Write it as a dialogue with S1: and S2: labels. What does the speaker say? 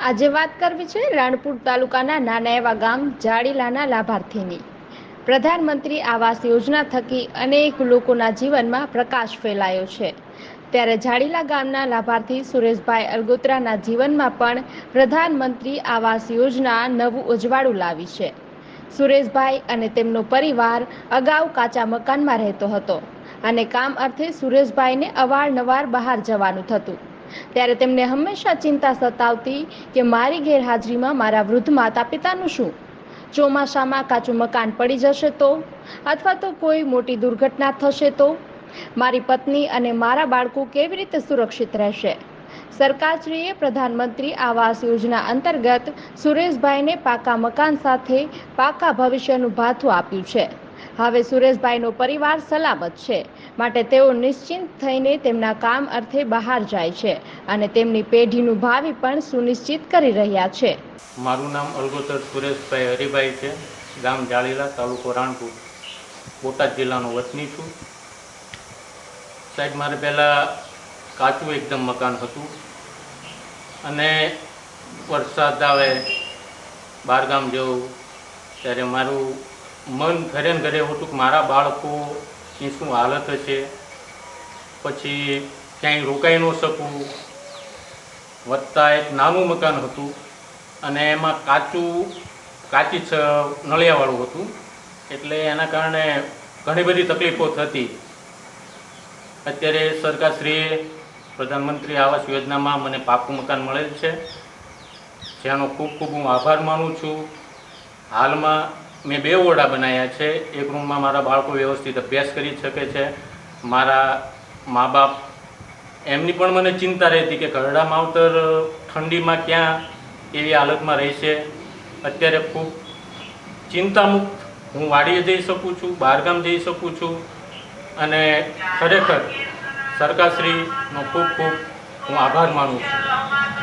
S1: આજે વાત કરવી છે રાણપુર તાલુકાના નાના એવા ગામ જાડીલાના લાભાર્થીની. પ્રધાનમંત્રી આવાસ યોજના થકી અનેક લોકોના જીવનમાં પ્રકાશ ફેલાયો છે. ત્યારે જાડીલા ગામના લાભાર્થી સુરેશભાઈ અલગોત્રાના જીવનમાં પણ પ્રધાનમંત્રી આવાસ યોજના નવું ઉજવાળું લાવી છે. સુરેશભાઈ અને તેમનો પરિવાર અગાઉ કાચા મકાનમાં રહેતો હતો અને કામ અર્થે સુરેશભાઈને અવારનવાર બહાર જવાનું થતું. ત્યારે તેમને હંમેશા ચિંતા સતાવતી કે મારી ગેરહાજરીમાં મારા વૃદ્ધ માતા પિતાનું શું? ચોમાસામાં કાચું મકાન પડી જશે તો? અથવા તો કોઈ મોટી દુર્ઘટના થશે તો? મારી પત્ની અને મારા બાળકો કેવી રીતે સુરક્ષિત રહેશે? સરકારશ્રીએ પ્રધાનમંત્રી આવાસ યોજના અંતર્ગત સુરેશભાઈને પાકા મકાન સાથે પાકા ભવિષ્યનું ભાથું આપ્યું છે. હવે સુરેશભાઈનો પરિવાર સલામત છે. માટે તેઓ નિશ્ચિંત થઈને તેમના કામ અર્થે બહાર જાય છે અને તેમની પેઢીનું ભાવિ પણ સુનિશ્ચિત કરી રહ્યા છે.
S2: મારું નામ અલગોતર સુરેશભાઈ હરિભાઈ છે, ગામ જાળીલા, તાલુકો રાણપુર. બોટાદ જિલ્લાનો વતની છું. સાહેબ, મારે પહેલાં કાચું એકદમ મકાન હતું અને વરસાદ આવે બહારગામ જવું, ત્યારે મારું મન ઘરે ઘરે હતું કે મારા બાળકોની શું હાલત હશે? પછી ક્યાંય રોકાઈ ન શકું. વત્તા એક નાનું મકાન હતું અને એમાં કાચું, કાચી છ નળિયાવાળું હતું. એટલે એના કારણે ઘણી બધી તકલીફો થતી. અત્યારે સરકારશ્રીએ પ્રધાનમંત્રી આવાસ યોજનામાં મને પાકું મકાન મળેલ છે. જેનો ખૂબ ખૂબ હું આભાર માનું છું. હાલમાં મેં બે ઓરડા બનાવ્યા છે. એક રૂમમાં મારા બાળકો વ્યવસ્થિત અભ્યાસ કરી શકે છે. મારા મા બાપ એમની પણ મને ચિંતા રહેતી કે ઘરડા માવતર ઠંડીમાં ક્યાં એવી હાલતમાં રહેશે. અત્યારે ખૂબ ચિંતામુક્ત. હું વાડીએ જઈ શકું છું, બહારગામ જઈ શકું છું. અને ખરેખર સરકારશ્રીનો ખૂબ ખૂબ હું આભાર માનું છું.